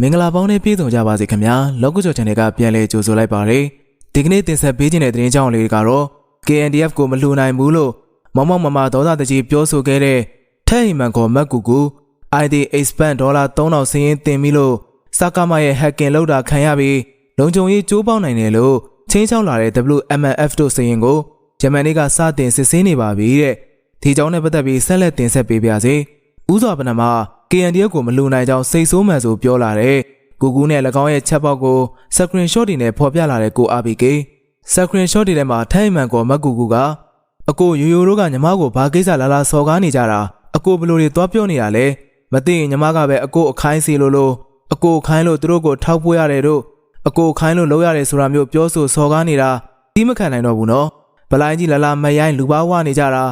မင်္ဂလာပေါင်းနဲ့ပြည့်စုံကြပါစေခင်ဗျာလောကကျော် channel ကပြန်လည်ကြိုဆိုလိုက်ပါရစေဒီကနေ့တင်ဆက်ပေးခြင်းတဲ့သတင်းကြောင်းလေးတွေကတော့ KNDF ကိုမလှူနိုင်ဘူးလို့မောင်မောင်မမဒေါသတကြီးပြောဆိုခဲ့တဲ့ထက်ဟီမန်ခေါ်မက်ကူကူ ID expand ဒေါ်လာ3000စင်းရင်တင်ပြီးလို့စကားမရဲ့ hacking လောက်တာခံရပြီးလုံခြုံရေးကျိုးပေါက်နိုင်တယ်လို့ချင်းချောင်းလာတဲ့ WMNF တို့စရင်ကိုဂျမန်တွေကစတင်စစ်ဆေးနေပါပြီတဲ့ဒီကြောင်းနဲ့ပတ်သက်ပြီးဆက်လက်တင်ဆက်ပေးပါရစေဥစွာပနမှာ KNDF ကိုမလူနိုင်ကြောင်းစိတ်ဆိုးမှန်ဆိုပြောလာတဲ့ကိုကူနဲ့၎င်းရဲ့ချက်ပေါက်ကို screen shot တွေနဲ့ဖော်ပြလာတဲ့ကို RPK screen shot တွေထဲမှာထိုင်းမှန်ကောမက်ကူကူကအကိုရိုရိုတို့ကညီမကိုဘာကိစ္စလာလာစော်ကားနေကြတာအကိုဘလို့တွေသွားပြောနေတာလဲမသိရင်ညီမကပဲအကိုအခိုင်းစီလို့လို့အကိုခိုင်းလို့သူတို့ကိုထောက်ပွေးရတယ်တို့အကိုခိုင်းလို့လောက်ရတယ်ဆိုတာမျိုးပြောဆိုစော်ကားနေတာဒီမခံနိုင်တော့ဘူးနော်ဗလိုင်းကြီးလာလာမရိုင်းလူပါဝနေကြတာ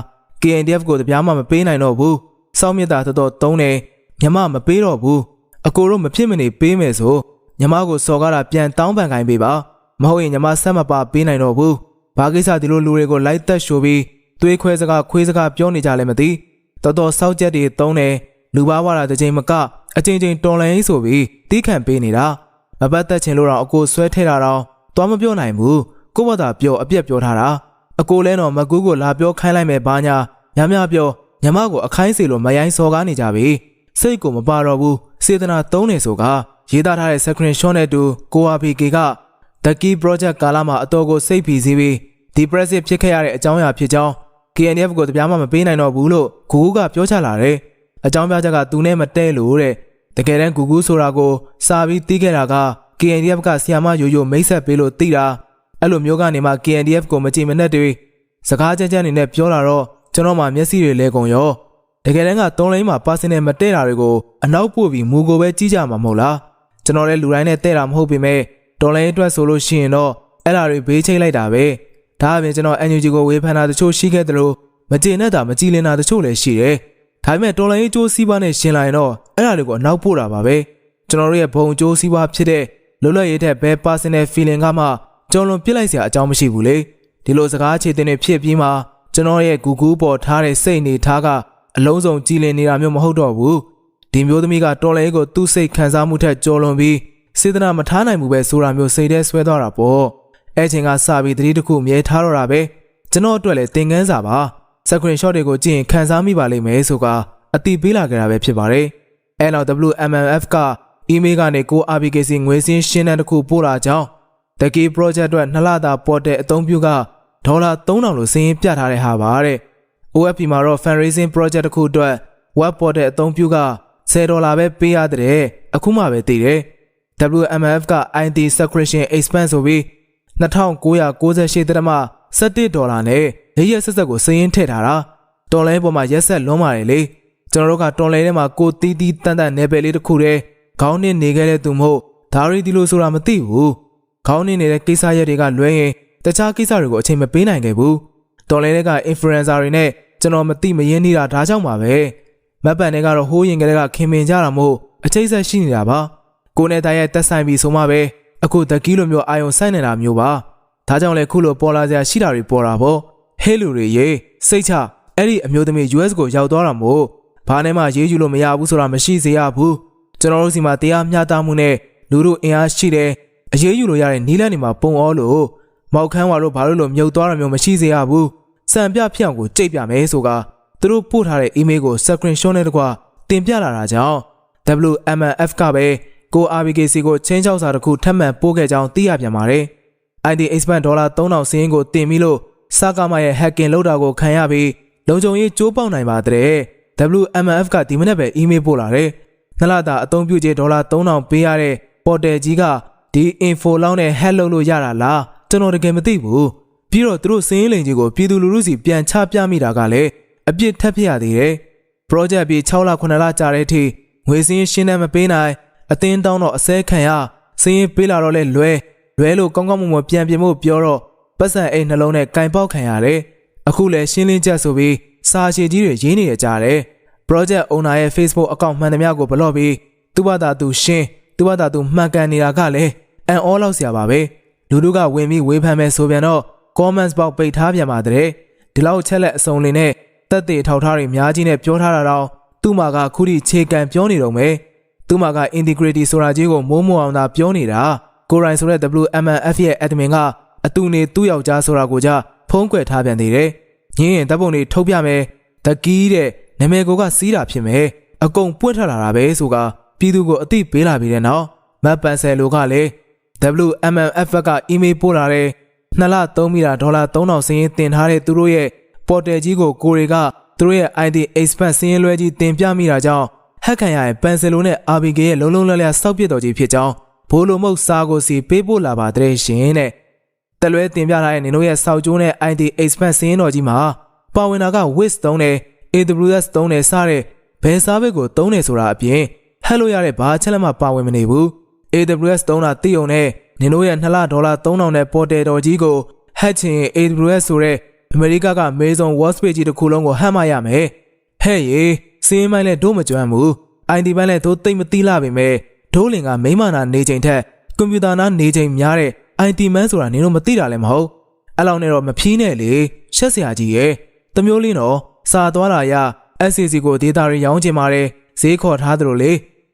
KNDF ကိုတပြားမှမပေးနိုင်တော့ဘူးစောင်းမြတ်တာတော်တော်တုံးတယ် ညီမမပေးတော့ဘူးအကိုတို့မဖြစ်မနေပေးမယ်ဆိုညီမကိုစော်ကားတာပြန်တောင်းပန်ခိုင်းပေးပါမဟုတ်ရင်ညီမဆက်မပါပေးနိုင်တော့ဘူးဘာကိစ္စဒီလိုလူတွေကိုလိုက်သက်ရှိုးပြီးသွေးခွဲစကားခွေးစကားပြောနေကြလဲမသိတော်တော်စောက်ချက်တွေတုံးတယ်လူပါဝါတာတစ်ချိန်မကအချိန်ချင်းတော်လန်ရေးဆိုပြီးတီးခံပေးနေတာမပတ်သက်ချင်လို့တော့အကိုဆွဲထဲတာတော့သွားမပြောနိုင်ဘူးကို့ဘာသာပြောအပြက်ပြောထားတာအကိုလဲတော့မကူးကိုလာပြောခိုင်းလိုက်မယ်ဘာညာညများပြောညမကိုအခိုင်းစီလိုမယိုင်းစော်ကားနေကြပြီ စိတ်ကိုမပါတော့ဘူးစေတနာသုံးနေဆိုကရေးသားထားတဲ့ screen shot နဲ့တူကို RPK က The Key Project ကာလမှာအတော်ကိုစိတ်ဖီစီးပြီး depressive ဖြစ်ခဲ့ရတဲ့အကြောင်းအရာဖြစ်ကြောင်း KNF ကိုတပြားမှမပေးနိုင်တော့ဘူးလို့ဂူဂူကပြောချလာတယ်။အကြောင်းပြချက်ကသူနဲ့မတည့်လို့တဲ့။တကယ်တမ်းဂူဂူဆိုတာကိုစာပြီးတီးခဲ့တာက KNDF ကဆီယာမယိုယိုမိတ်ဆက်ပေးလို့တီးတာအဲ့လိုမျိုးကနေမှ KNDF ကိုမကြည်မနှက်တွေစကားကြမ်းကြမ်းနေနဲ့ပြောလာတော့ကျွန်တော်မှမျက်စိတွေလဲကုန်ရော တကယ်တမ်းကတုံးလိမ့်မှာပါစင်နဲ့မတည့်တာတွေကိုအနောက်ပို့ပြီးမူကိုပဲကြီးကြမှာမဟုတ်လားကျွန်တော်လည်းလူတိုင်းနဲ့တည့်တာမဟုတ်ပေမဲ့တော်လိုင်းအတွက်ဆိုလို့ရှိရင်တော့အဲ့ဒါတွေဘေးချိတ်လိုက်တာပဲဒါအပြင်ကျွန်တော် NUG ကိုဝေဖန်တာတချို့ရှိခဲ့တယ်လို့မကျေနပ်တာမကြည်လင်တာတချို့လည်းရှိတယ်ဒါပေမဲ့တော်လိုင်းအကျိုးစီးပွားနဲ့ရှင်လာရင်တော့အဲ့ဒါတွေကိုအနောက်ပို့တာပါပဲကျွန်တော်တို့ရဲ့ဘုံအကျိုးစီးပွားဖြစ်တဲ့လွတ်လပ်ရေးတဲ့ဘယ် personal feeling ကမှကျွန်တော်ပြစ်လိုက်စရာအကြောင်းမရှိဘူးလေဒီလိုစကားအခြေတင်တွေဖြစ်ပြီးမှကျွန်တော်ရဲ့ Google ပေါ်ထားတဲ့စိတ်နေထားက အလုံးစုံကြည်လင်နေတာမျိုးမဟုတ်တော့ဘူးဒီမျိုးသမီးကတော်လဲကိုသူ့စိတ်ခံစားမှုထက်ကြော်လွန်ပြီးစေတနာမထားနိုင်ဘူးပဲဆိုတာမျိုးစိတ်ထဲဆွဲသွားတာပေါ့အဲ့ချိန်ကစပြီးတတိတစ်ခုမြဲထားတော့တာပဲကျွန်တော်အတွက်လည်းသင်ခန်းစာပါစကရင် shot တွေကိုကြည့်ရင်ခံစားမိပါလိမ့်မယ်ဆိုကအတိပေးလာကြတာပဲဖြစ်ပါတယ်အဲ့နောက် WMMF ကအီးမေးလ်ကနေကို RBKC ငွေစင်းရှင်းတဲ့တစ်ခုပို့လာကြောင်း The Key Project အတွက်နှစ်လတာပေါ်တဲ့အသုံးပြုကဒေါ်လာ3000လို့စင်းရင်ပြထားတဲ့ဟာပါတဲ့ OFP မှာတော့ fundraising project တစ်ခုအတွက် web portal အသုံးပြုက10ဒေါ်လာပဲပေးရတဲ့အခုမှပဲတည်တယ် WMF က IT subscription expense ဆိုပြီး2998တရမ17ဒေါ်လာနဲ့ရရက်ဆက်ဆက်ကိုစည်ရင်းထည့်ထားတာတော်လိုင်းပေါ်မှာရက်ဆက်လွန်ပါတယ်လေကျွန်တော်တို့ကတော်လိုင်းထဲမှာကိုတီးတီးတန်တန်နယ်ပယ်လေးတစ်ခုတည်းခေါင်းနဲ့နေခဲ့တဲ့သူမဟုတ်ဒါရီဒီလိုဆိုတာမသိဘူးခေါင်းနဲ့နေတဲ့ကိစ္စရက်တွေကလွဲရင်တခြားကိစ္စတွေကိုအချိန်မပေးနိုင်ခဲ့ဘူး တော်လိုင်းတွေက influencer တွေနဲ့ကျွန်တော်မသိမရင်းနေတာဒါကြောင့်ပါပဲမက်ပန်တွေကတော့ဟိုးရင်ကလေးကခင်မင်ကြတာမို့အချိတ်ဆက်ရှိနေတာပါကိုနဲ့တိုင်ရဲ့တက်ဆိုင်ပြီးဆိုမှပဲအခုတကီးလိုမျိုးအာယုံဆိုင်နေတာမျိုးပါဒါကြောင့်လေခုလိုပေါ်လာစရာရှိတာတွေပေါ်တာပေါ့ဟဲလူတွေရေစိတ်ချအဲ့ဒီအမျိုးသမီး US ကိုရောက်သွားတာမို့ဘာနဲ့မှရေးယူလို့မရဘူးဆိုတာမရှိစေရဘူးကျွန်တော်တို့စီမှာတရားမျှတမှုနဲ့လူတို့အင်အားရှိတယ်အရေးယူလို့ရတဲ့နီးလန်းတွေမှာပုံအောလို့မောက်ခန်းဝါတို့ဘာလို့လို့မြုပ်သွားတာမျိုးမရှိစေရဘူး စံပြဖြစ်အောင်ကိုကြိတ်ပြမယ်ဆိုကသူတို့ပို့ထားတဲ့ email ကို screen shot နဲ့တကွတင်ပြလာတာကြောင့် WMF ကပဲကို RBKC ကိုချင်းချောက်စာတစ်ခုထပ်မံပို့ခဲ့ကြောင်းသိရပြန်ပါတယ်။ ID expand ဒေါ်လာ3000စင်းကိုတင်ပြီးလို့စကားမရဲ့ hacking လုပ်တာကိုခံရပြီးလုံခြုံရေးကျိုးပေါက်နိုင်ပါတဲ့ WMF ကဒီမနေ့ပဲ email ပို့လာတယ်။နှစ်လတာအသုံးပြုကြေးဒေါ်လာ3000ပေးရတဲ့ portal ကြီးကဒီ info လောက်နဲ့ hack လုပ်လို့ရတာလားကျွန်တော်တကယ်မသိဘူး။ ပြီးတော့သူတို့စင်းလိန်ကြီးကိုပြည်သူလူထုစီပြန်ချပြမိတာကလည်းအပြစ်ထပ်ဖြစ်ရသေးတယ်။ project ပြီး6လ9လကြာတဲ့အထိငွေစင်းရှင်းနေမပေးနိုင်အတင်းတောင်းတော့အစဲခံရစင်းရင်ပေးလာတော့လဲလွဲလွဲလို့ကောင်းကောင်းမွန်မွန်ပြန်ပြင်ဖို့ပြောတော့ပတ်စံအိတ်နှလုံးနဲ့ကင်ပေါက်ခံရတယ်အခုလဲရှင်းလင်းချက်ဆိုပြီးစာရှည်ကြီးတွေရေးနေကြတယ် project owner ရဲ့ Facebook account မှန်သမျှကိုဘလော့ပြီးသူ့ဘာသာသူရှင်းသူ့ဘာသာသူမှန်ကန်နေတာကလည်းအန်အောလောက်ဆရာပါပဲလူတို့ကဝင်ပြီးဝေဖန်မယ်ဆိုပြန်တော့ comments ပေါက်ပိတ်ထားပြန်ပါတယ်ဒီလောက်ချက်လက်အစုံလင်နဲ့တက်သေးထောက်ထားတွေအများကြီးနဲ့ပြောထားတာတော့သူ့မှာကခုထိခြေကံပြောနေတော့မယ်သူ့မှာက integrity ဆိုတာကြီးကိုမိုးမိုးအောင်သာပြောနေတာကိုရိုင်းဆိုတဲ့ WMNF ရဲ့ admin ကအတူနေသူ့ယောက်ျားဆိုတာကိုကြဖုံးကွယ်ထားပြန်သေးတယ်ညင်းရင်တပ်ပုံတွေထုတ်ပြမယ်တကီးတဲ့နမေကိုကစီးတာဖြစ်မယ်အကုန်ပွင့်ထလာတာပဲဆိုကပြည်သူကိုအသိပေးလာပြီးတဲ့နောက်မတ်ပန်ဆယ်လိုကလည်း WMMF ကအီးမေးပို့လာတယ် 2လ3မိတာဒေါ်လာ3000စင်းရင်တင်ထားတဲ့သူတို့ရဲ့ portal ကြီးကိုကိုတွေကသူတို့ရဲ့ ID expand စင်းရင်လွဲကြီးတင်ပြမိတာကြောင့်ဟက်ခံရရင်ပန်ဆယ်လိုနဲ့ RBG ရဲ့လုံးလုံးလျလျစောက်ပြစ်တော်ကြီးဖြစ်ကြောင်းဘိုးလိုမုတ်စာကိုစီပေးပို့လာပါတဲ့ရှင်တဲ့တလွဲတင်ပြလာတဲ့နင်တို့ရဲ့စောက်ကျိုးနဲ့ ID expand စင်းရင်တော်ကြီးမှာပါဝင်တာက Wiz သုံးတယ် AWS သုံးတယ်စတဲ့ဘယ်စားဘက်ကိုသုံးတယ်ဆိုတာအပြင်ဟက်လို့ရတဲ့ဘာအချက်လက်မှပါဝင်မနေဘူး AWS သုံးတာသိုံနဲ့ နင်တို့ရဲ့2လဒေါ်လာ3000နဲ့ပေါ်တယ်တော်ကြီးကိုဟက်ချင် AWS ဆိုတဲ့အမေရိကကမေဇွန် Wallspace ကြီးတစ်ခုလုံးကိုဟတ်မှရမယ်ဟဲ့ရေစီးမိုင်းလဲဒို့မကြွမ်းဘူး ID ဘန်းလဲဒို့သိမ့်မသိလာပေမဲ့ဒိုးလင်ကမိမနာနေချိန်ထက်ကွန်ပျူတာနာနေချိန်များတဲ့ IT man ဆိုတာနင်တို့မသိတာလည်းမဟုတ်အဲ့လောက်နဲ့တော့မဖြီးနဲ့လေရှက်စရာကြီးရဲ့တမျိုးလေးတော့စာသွားလာရ SCC ကိုဒေတာတွေရောင်းချင်ပါတယ်ဈေးခေါ်ထားသလိုလေ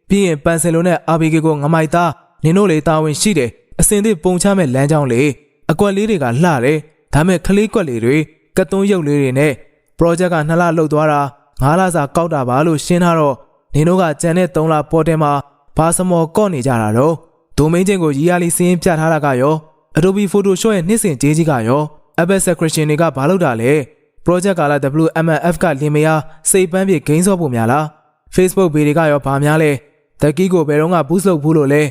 ပြီးရင်ပန်ဆယ်လိုနဲ့ RBK ကိုငမိုက်သားနင်တို့လေတာဝန်ရှိတယ် အစင်သစ်ပုံချမဲ့လမ်းကြောင်းလေအကွက်လေးတွေကလှတယ်ဒါမဲ့ခလေးကွက်လေးတွေကတ်သွန်းရုပ်လေးတွေနဲ့ project ကနှစ်လလှုပ်သွားတာငါးလစာကောက်တာပါလို့ရှင်းထားတော့နင်တို့ကကြံတဲ့3လပေါ်တယ်မှာဘာစမော်ကော့နေကြတာတော့ဒိုမိန်းချင်းကိုရီယာလီစင်းပြထားတာကရော Adobe Photoshop ရဲ့နှစ်စဉ်ကြေးကြီးကရော Adobe Secretion တွေကဘာလုပ်တာလဲ project ကလာ WMF ကလင်မယားစိတ်ပန်းပြေဂိမ်းစော့ဖို့များလား Facebook ဘေတွေကရောဘာများလဲတက်ကီးကိုဘယ်တော့မှ boost လုပ်ဘူးလို့လဲ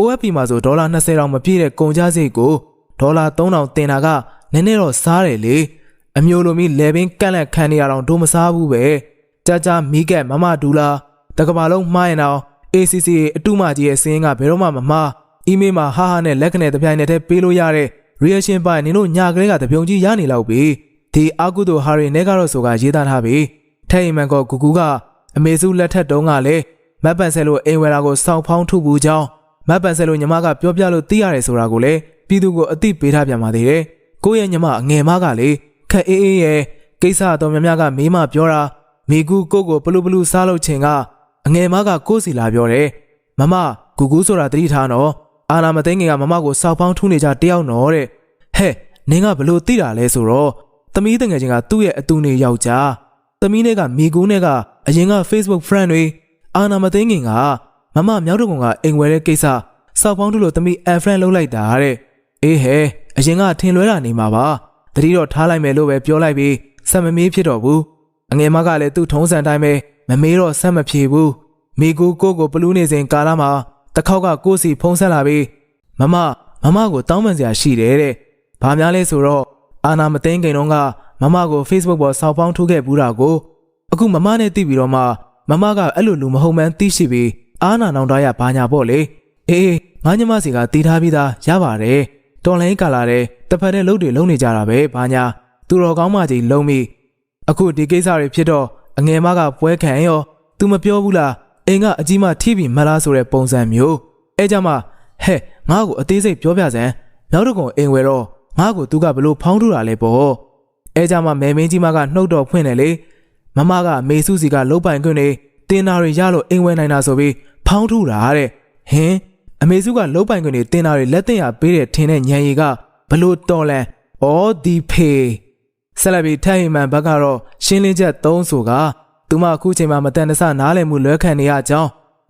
OFP မှာဆိုဒေါ်လာ20တောင်မပြည့်တဲ့ကုန်ကျစရိတ်ကိုဒေါ်လာ3000တင်တာကနည်းနည်းတော့စားတယ်လေအမျိုးလိုမီလေပင်ကန့်လန့်ခံနေရတော့ဒိုးမစားဘူးပဲကြာကြာမီးကက်မမဒူလာတကဘာလုံးမှားရင်တော့ ACC အတူမကြီးရဲ့စင်းကဘယ်တော့မှမမှားအီးမေးလ်မှာဟာဟာနဲ့လက်ခနဲ့တပြိုင်နက်တည်းပေးလို့ရတဲ့ reaction ပိုင်နင်တို့ညာကလေးကတပြုံကြီးရနေလောက်ပြီဒီအာကုသိုဟာရီနဲ့ကတော့ဆိုကရေးသားထားပြီထဲ့အိမ်မန်ကောဂူဂူကအမေစုလက်ထက်တုန်းကလည်းမတ်ပန်ဆယ်လိုအိမ်ဝယ်တာကိုစောင့်ဖောင်းထုဘူးကြောင်း မတ်ပန်ဆယ်လိုညီမကပြောပြလို့သိရတယ်ဆိုတာကိုလည်းပြည်သူကိုအသိပေးထားပြန်ပါသေးတယ်ကိုယ့်ရဲ့ညီမအငယ်မကလေခက်အေးအေးရဲ့ကိစ္စအတော်များများကမေးမပြောတာမိကူကိုကိုပလူပလူစားလို့ချင်ကအငယ်မကကိုစီလာပြောတယ်မမဂူဂူဆိုတာတတိထားနော်အာနာမသိငယ်ကမမကိုစောက်ဖောင်းထုနေကြတယောက်နော်တဲ့ဟဲ့နင်ကဘလို့သိတာလဲဆိုတော့သမီးတငယ်ချင်းကသူ့ရဲ့အတူနေယောက်ျားသမီးနဲ့ကမိကူနဲ့ကအရင်က Facebook friend တွေအာနာမသိငင်က မမမြောက်တကုံကအိမ်ဝဲတဲ့ကိစ္စစောက်ဖောင်းထုလို့သမီး unfriend လုပ်လိုက်တာတဲ့အေးဟဲအရင်ကထင်လွဲတာနေမှာပါတတိတော့ထားလိုက်မယ်လို့ပဲပြောလိုက်ပြီးဆက်မမေးဖြစ်တော့ဘူးအငယ်မကလည်းသူ့ထုံးစံတိုင်းပဲမမေးတော့ဆက်မဖြေဘူးမိကူကိုကိုပလူးနေစဉ်ကာလမှာတစ်ခေါက်ကကိုစီဖုံးဆက်လာပြီးမမမမကိုတောင်းပန်စရာရှိတယ်တဲ့ဘာများလဲဆိုတော့အာနာမသိန်းကိန်တော့ကမမကို Facebook ပေါ်စောက်ပေါင်းထုတ်ခဲ့ဘူးတာကိုအခုမမနဲ့သိပြီးတော့မှမမကအဲ့လိုလူမဟုတ်မှန်းသိရှိပြီး အာနာနောင်တရဘာညာပေါ့လေအေးငါညမစီကတီးထားပြီးသားရပါတယ်တော်လိုင်းကာလာတဲ့တစ်ဖက်တဲ့လှုပ်တွေလုံနေကြတာပဲဘာညာသူတော်ကောင်းမကြီးလုံမိအခုဒီကိစ္စတွေဖြစ်တော့အငယ်မကပွဲခံရော तू မပြောဘူးလားအိမ်ကအကြီးမထိပြီးမလားဆိုတဲ့ပုံစံမျိုးအဲကြမှာဟဲ့ငါ့ကိုအသေးစိတ်ပြောပြစမ်းနောက်တစ်ကုံအိမ်ဝယ်တော့ငါ့ကို तू ကဘလို့ဖောင်းထူတာလဲပေါ့အဲကြမှာမဲမင်းကြီးမကနှုတ်တော်ဖွင့်တယ်လေမမကမေစုစီကလုတ်ပိုင်ခွင့်နေတင်တာတွေရလို့အိမ်ဝယ်နိုင်တာဆိုပြီး ဖောင်းထူတာတဲ့ဟင်းအမေစုကလုတ်ပိုင်ခွင့်နေတင်တာတွေလက်တင်ရပေးတဲ့ထင်းတဲ့ညံရီကဘလို့တော်လန်ဩဒီဖေဆက်လက်ပြီးထိုင်ဟိမန်ဘက်ကတော့ရှင်းလင်းချက်၃ဆိုကသူမအခုချိန်မှာမတန်တဆနားလည်မှုလွဲခံနေရကြောင်း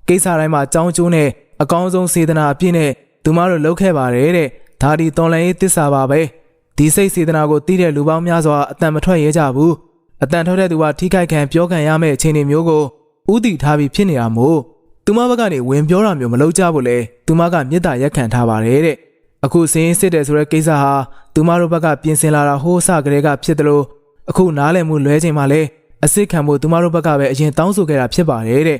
ကိစ္စတိုင်းမှာကြောင်းကျိုးနဲ့အကောင်းဆုံးစေတနာအပြည့်နဲ့သူမတို့လုပ်ခဲ့ပါတယ်တဲ့ဒါဒီတော်လန်ရေးတစ္ဆာပါပဲဒီစိတ်စေတနာကိုသိတဲ့လူပေါင်းများစွာအတန်မထွက်ရဲကြဘူးအတန်ထွက်တဲ့သူကထိခိုက်ခံပြောခံရမယ့်အခြေအနေမျိုးကိုဥတီထားပြီးဖြစ်နေတာမို့ သူမဘက်ကနေဝင်ပြောတာမျိုးမလုပ်ကြဘူးလေသူမကမေတ္တာရက်ခံထားပါတယ်တဲ့အခုစင်းစစ်တယ်ဆိုတဲ့ကိစ္စဟာသူမတို့ဘက်ကပြင်ဆင်လာတာဟိုးစကလေးကဖြစ်တယ်လို့အခုနားလည်မှုလွဲချိန်မှာလဲအစ်စ်ခံဖို့သူမတို့ဘက်ကပဲအရင်တောင်းဆိုခဲ့တာဖြစ်ပါတယ်တဲ့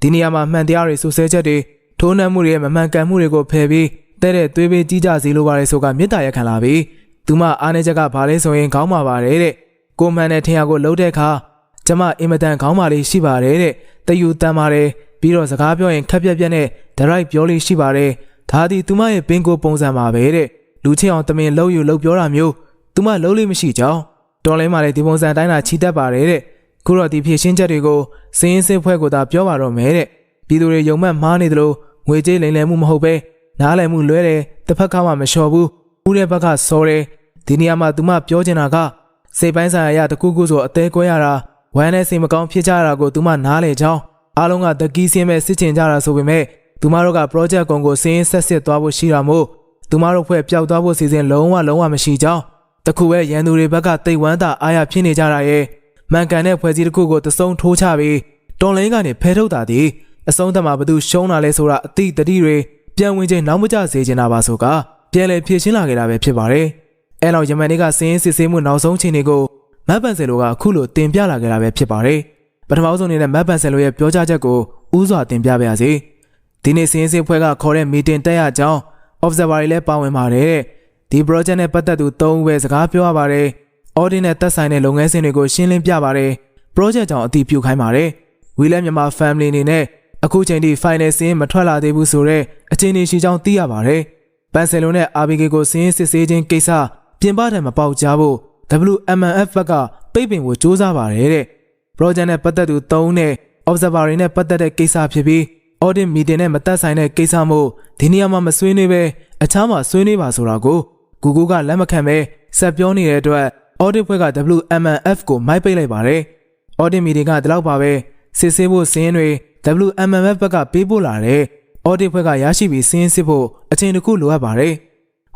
ဒီနေရာမှာမှန်တရားတွေဆူဆဲချက်တွေထိုးနှက်မှုတွေရဲ့မမှန်ကန်မှုတွေကိုဖယ်ပြီးတဲ့တဲ့သွေးပေးကြီးကြစီလိုပါလေဆိုကမေတ္တာရက်ခံလာပြီးသူမအားနေချက်ကဘာလဲဆိုရင်ခေါင်းပါပါတယ်တဲ့ကိုမှန်တဲ့ထင်ရကိုလှုပ်တဲ့အခါကျမအင်မတန်ခေါင်းပါလေးရှိပါတယ်တဲ့တယူတန်ပါတယ် ပြီးတော့စကားပြောရင်ခက်ပြက်ပြက်နဲ့ဒရိုက်ပြောလေးရှိပါတယ်ဒါသည်သူမရဲ့ပင်ကိုပုံစံပါပဲတဲ့လူချင်းအောင်တမင်လှုပ်ယူလှုပ်ပြောတာမျိုးသူမလှုပ်လို့မရှိကြောင်းတော်လိုင်းမှလည်းဒီပုံစံတိုင်းတာချီတက်ပါတယ်တဲ့ခုတော့ဒီဖြည့်ရှင်းချက်တွေကိုစင်းစင်းဖွဲ့ကိုသာပြောပါတော့မယ်တဲ့ပြည်သူတွေယုံမှတ်မားနေသလိုငွေကြေးလိမ်လည်မှုမဟုတ်ပဲနားလည်မှုလွဲတယ်တစ်ဖက်ကမှမလျှော်ဘူးဦးတဲ့ဘက်ကစော်တယ်ဒီနေရာမှာသူမပြောချင်တာကစိတ်ပိုင်းဆိုင်ရာအရာတစ်ခုခုဆိုအသေးကွဲရတာဝမ်းနဲ့စိတ်မကောင်းဖြစ်ကြတာကိုသူမနားလေကြောင်း အားလုံးကတကီးစင်းမဲ့စစ်ချင်ကြတာဆိုပေမဲ့သူမတို့က project ကုံကိုစင်းဆက်စစ်သွားဖို့ရှိတာမို့သူမတို့ဖွဲ့ပျောက်သွားဖို့စီစဉ်လုံးဝလုံးဝမရှိကြောင်းတခုပဲရန်သူတွေဘက်ကတိတ်ဝမ်းသာအားရဖြစ်နေကြတာရဲ့မှန်ကန်တဲ့ဖွဲ့စည်းတစ်ခုကိုတစုံထိုးချပြီးတော်လိုင်းကနေဖဲထုတ်တာဒီအဆုံးသတ်မှာဘသူရှုံးတာလဲဆိုတာအတိတတိတွေပြန်ဝင်ချိန်နောက်မကျစေချင်တာပါဆိုကပြန်လေဖြည့်ရှင်းလာခဲ့တာပဲဖြစ်ပါတယ်အဲလောက်ယမန်တွေကစင်းစစ်ဆေးမှုနောက်ဆုံးချိန်တွေကိုမတ်ပန်ဆယ်လိုကအခုလိုတင်ပြလာခဲ့တာပဲဖြစ်ပါတယ် ပထမဆုံးအနေနဲ့မတ်ပန်ဆယ်လိုရဲ့ပြောကြားချက်ကိုဥစွာတင်ပြပါရစေဒီနေ့စင်းစစ်ဖွဲ့ကခေါ်တဲ့မီတင်တက်ရကြောင်း observer တွေလည်းပါဝင်ပါတယ်တဲ့ဒီ project နဲ့ပတ်သက်သူ၃ဦးပဲစကားပြောရပါတယ် audit နဲ့သက်ဆိုင်တဲ့လုပ်ငန်းစဉ်တွေကိုရှင်းလင်းပြပါတယ် project ကြောင့်အတည်ပြုခိုင်းပါတယ်ဝီလက်မြန်မာ family အနေနဲ့အခုချိန်ထိ final စင်းမထွက်လာသေးဘူးဆိုတော့အခြေအနေရှိကြောင်းသိရပါတယ်ပန်ဆယ်လိုနဲ့ RBK ကိုစင်းစစ်ဆေးခြင်းကိစ္စပြင်ပထံမပေါက်ကြဖို့ WMNF ဘက်ကပိတ်ပင်ကိုစ조사ပါတယ်တဲ့ project နဲ့ပတ်သက်သူ၃နဲ့ observer တွေနဲ့ပတ်သက်တဲ့ကိစ္စဖြစ်ပြီး audit meeting နဲ့မသက်ဆိုင်တဲ့ကိစ္စမို့ဒီနေရာမှာမဆွေးနွေးပဲအခြားမှာဆွေးနွေးပါဆိုတာကို Google ကလက်မခံပဲဆက်ပြောနေတဲ့အတွက် audit ဘက်က WMNF ကိုမိုက်ပိတ်လိုက်ပါတယ် audit meeting ကဒီလောက်ပါပဲစစ်ဆေးဖို့စင်းတွေ WMNF ဘက်ကပေးပို့လာတဲ့ audit ဘက်ကရရှိပြီးစင်းစစ်ဖို့အချိန်တစ်ခုလိုအပ်ပါတယ်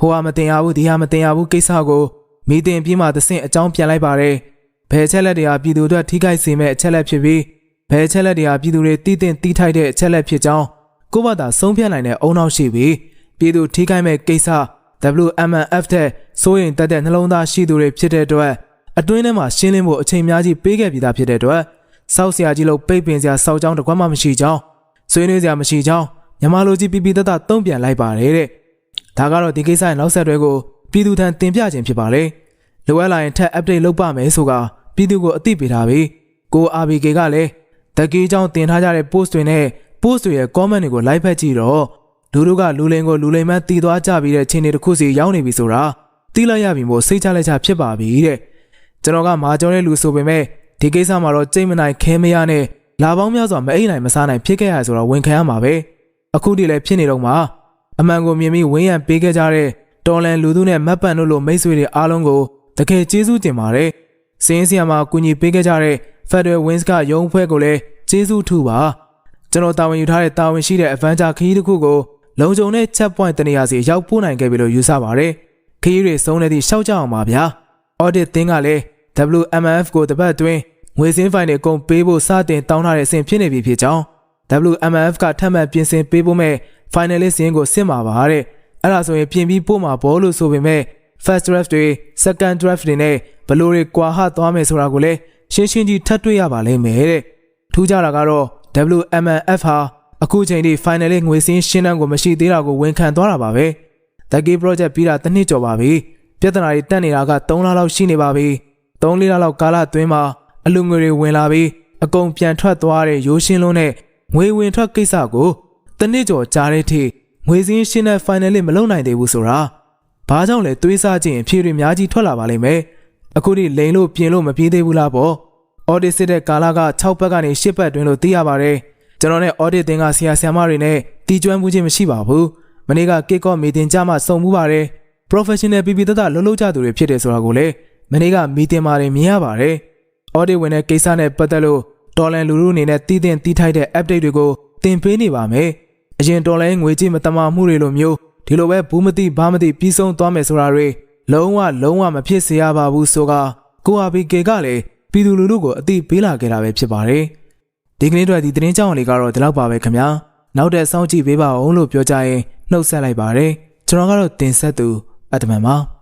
ဟိုဟာမတင်ရဘူးဒီဟာမတင်ရဘူးကိစ္စကိုမီတင်ပြီးမှသဆင့်အကြောင်းပြန်လိုက်ပါတယ် ဘယ်ချက်လက်တွေဟာပြည်သူတို့ထိခိုက်စေမဲ့အချက်လက်ဖြစ်ပြီးဘယ်ချက်လက်တွေဟာပြည်သူတွေတည်တင်တီးထိုက်တဲ့အချက်လက်ဖြစ်ကြောင်းကိုယ့်ဘာသာဆုံးဖြတ်နိုင်တဲ့အုံနောက်ရှိပြီးပြည်သူထိခိုက်မဲ့ကိစ္စ WMNF တဲ့စိုးရင်တက်တဲ့နှလုံးသားရှိသူတွေဖြစ်တဲ့အတွက်အတွင်းထဲမှာရှင်းလင်းဖို့အချိန်များကြီးပေးခဲ့ပြီးသားဖြစ်တဲ့အတွက်စောက်ဆရာကြီးလို့ပိတ်ပင်စရာစောက်ကြောင်းတကွမှမရှိကြောင်းဆွေးနွေးစရာမရှိကြောင်းညမလိုကြီးပြပြတတတုံ့ပြန်လိုက်ပါတယ်တဲ့ဒါကတော့ဒီကိစ္စရဲ့နောက်ဆက်တွဲကိုပြည်သူထံတင်ပြခြင်းဖြစ်ပါလေလိုအပ်လာရင်ထပ် update လုပ်ပါမယ်ဆိုက ပြည်သူကိုအသိပေးထားပြီးကို RBK ကလည်းတကီးကြောင်းတင်ထားကြတဲ့ post တွေနဲ့ post တွေရဲ့ comment တွေကို live ဖက်ကြည့်တော့လူတို့ကလူလိန်ကိုလူလိန်မှန်းတည်သွားကြပြီးတဲ့ချိန်တွေတစ်ခုစီရောက်နေပြီဆိုတာသိလိုက်ရပြီမို့စိတ်ချလက်ချဖြစ်ပါပြီတဲ့ကျွန်တော်ကမာကျော်တဲ့လူဆိုပေမဲ့ဒီကိစ္စမှာတော့ကြိတ်မနိုင်ခဲမရနဲ့လာပေါင်းများစွာမအိမ်နိုင်မစားနိုင်ဖြစ်ခဲ့ရဆိုတော့ဝန်ခံရမှာပဲအခုတည်းလည်းဖြစ်နေတော့မှာအမှန်ကိုမြင်ပြီးဝင်းရံပေးခဲ့ကြတဲ့တော်လန်လူသူနဲ့မတ်ပန်တို့လိုမိတ်ဆွေတွေအားလုံးကိုတကယ်ကျေးဇူးတင်ပါတယ် စင်းစရာမှာကူညီပေးခဲ့ကြတဲ့ Federal Wings ကရုံးဖွဲ့ကိုလည်းကျေးဇူးထူပါကျွန်တော်တာဝန်ယူထားတဲ့တာဝန်ရှိတဲ့ Adventure ခရီးတစ်ခုကိုလုံခြုံတဲ့ check point တနေရာစီရောက်ပို့နိုင်ခဲ့ပြီလို့ယူဆပါတယ်ခရီးတွေစုံနေသည့်ရှောက်ကြအောင်ပါဗျာ audit တင်းကလည်း WMF ကိုတပတ်အတွင်းငွေစင်းဖိုင်တွေအကုန်ပေးဖို့စတင်တောင်းထားတဲ့အဆင့်ဖြစ်နေပြီဖြစ်ကြောင်း WMF ကထပ်မံပြင်ဆင်ပေးဖို့မဲ့ finalist ရင်းကိုစစ်မှာပါတဲ့အဲ့ဒါဆိုရင်ပြင်ပြီးပို့မှာဘောလို့ဆိုပေမဲ့ first draft တွေ second draft တွေနဲ့ဘလို့တွေကွာဟသွားမယ်ဆိုတာကိုလည်းရှင်းရှင်းကြီးထပ်တွေ့ရပါလိမ့်မယ်တဲ့ထူးခြားတာကတော့ WMF ဟာအခုချိန်ထိ final ငွေစင်းရှင်းတန်းကိုမရှိသေးတာကိုဝန်ခံသွားတာပါပဲ။ The Gay Project ပြီးတာတစ်နှစ်ကျော်ပါပြီ။ပြဿနာတွေတက်နေတာက3လလောက်ရှိနေပါပြီ။3လလောက်ကာလအတွင်းမှာအလူငွေတွေဝင်လာပြီးအကုန်ပြန်ထွက်သွားတဲ့ရိုးရှင်းလုံးနဲ့ငွေဝင်ထွက်ကိစ္စကိုတစ်နှစ်ကျော်ကြာတဲ့အထိငွေစင်းရှင်းတဲ့ final မလုပ်နိုင်သေးဘူးဆိုတာ ဘာကြောင့်လဲတွေးစားခြင်းအဖြေတွေအများကြီးထွက်လာပါလိမ့်မယ်။အခုထိလိန်လို့ပြင်လို့မပြေးသေးဘူးလားပေါ့။ audit စစ်တဲ့ကာလက6ဘက်ကနေ10ဘက်တွင်လို့သိရပါတယ်။ကျွန်တော်နဲ့ audit တင်ကဆရာဆရာမတွေနဲ့တီကျွမ်းမှုချင်းမရှိပါဘူး။မနေ့က kick off meeting ကြမှာစုံမှုပါတယ်။ professional ပြပြတတလှုပ်လှုပ်ကြသူတွေဖြစ်တယ်ဆိုတာကိုလည်းမနေ့က meeting မှာမြင်ရပါတယ်။ audit ဝင်တဲ့ကိစ္စနဲ့ပတ်သက်လို့တော်လန်လူလူအနေနဲ့တည်တင်တီးထိုက်တဲ့ update တွေကိုတင်ပေးနေပါမယ်။အရင်တော်လိုင်းငွေကြေးမတမာမှုတွေလိုမျိုး ဒီလိုပဲဘူးမသိဘာမသိပြီးဆုံးသွားမယ်ဆိုတာတွေလုံးဝလုံးဝမဖြစ်စေရပါဘူးဆိုကကိုအာဘီကေကလည်းပြည်သူလူထုကိုအသိပေးလာခဲ့တာပဲဖြစ်ပါတယ်။ဒီကနေ့တော့ဒီသတင်းကြောင်းလေးကတော့ဒီလောက်ပါပဲခင်ဗျာ။နောက်တဲ့စောင့်ကြည့်ပေးပါအောင်လို့ပြောကြရင်နှုတ်ဆက်လိုက်ပါတယ်။ကျွန်တော်ကတော့တင်ဆက်သူအတမန်ပါ။